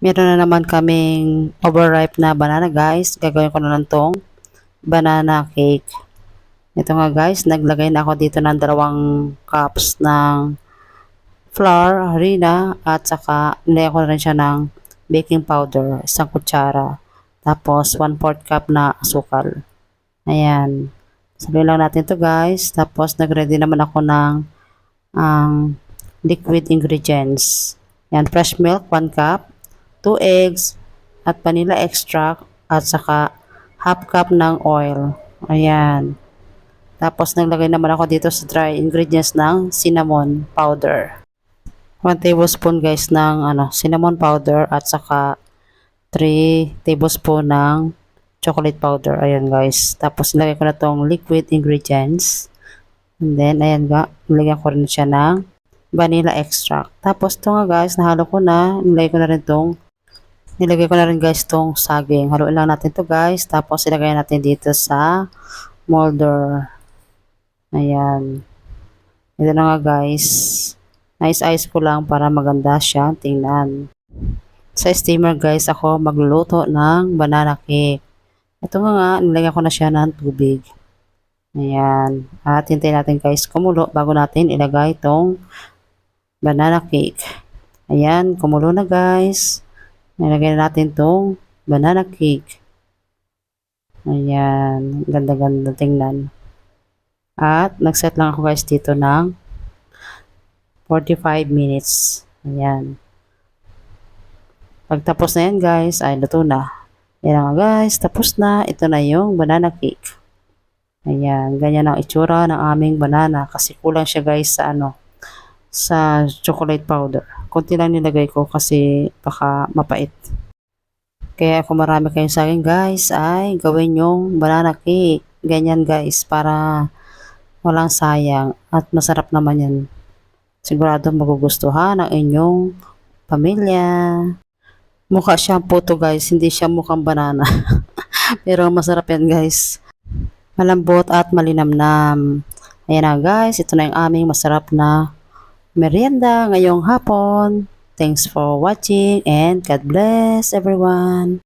Meron na naman kaming overripe na banana guys. Gagawin ko na lang tong banana cake. Ito nga guys, naglagay na ako dito ng dalawang cups ng flour, harina, at saka nilagay ko na rin siya ng baking powder, isang kutsara. Tapos, 1 4 cup na asukal. Ayan. Sabihin lang natin to guys. Tapos, nag-ready naman ako ng ang liquid ingredients. Yan, fresh milk, 1 cup, 2 eggs, at vanilla extract, at saka half cup ng oil. Ayan. Tapos, naglagay naman ako dito sa dry ingredients ng cinnamon powder. 1 tablespoon guys ng ano, cinnamon powder at saka 3 tablespoon ng chocolate powder. Ayan guys. Tapos, nilagay ko na tong liquid ingredients. And then, ayan nga, nilagyan ko rin siya ng vanilla extract. Tapos, ito nga guys, nahalo ko na. Nilagay ko na rin tong nilagay ko na rin guys tong saging. Haluin lang natin to guys. Tapos, ilagay natin dito sa molder. Ayan. Ito na nga guys. Nice ice ko lang para maganda siya. Tingnan. Sa steamer guys, ako magluluto ng banana cake. Ito nga nga, nilagyan ko na siya ng tubig. Ayan. At hintayin natin guys kumulo bago natin ilagay itong banana cake. Ayan, kumulo na guys. Nilagay na natin itong banana cake. Ayan, ganda-ganda tingnan. At nagset lang ako guys dito ng 45 minutes. Ayan. Pagtapos na yan guys, ay luto na. Yan na guys, tapos na. Ito na yung banana cake. Ayan, ganyan ang itsura ng aming banana kasi kulang siya guys sa ano, sa chocolate powder. Kunti lang nilagay ko kasi baka mapait. Kaya kung marami kayong sa akin guys, ay gawin yung banana cake. Ganyan guys, para walang sayang at masarap naman yan. Sigurado magugustuhan ng inyong pamilya. Mukha siyang puto guys, hindi siya mukhang banana. Pero masarap yan guys. Malambot at malinamnam. Ayan na guys, ito na yung aming masarap na merienda ngayong hapon. Thanks for watching and God bless everyone.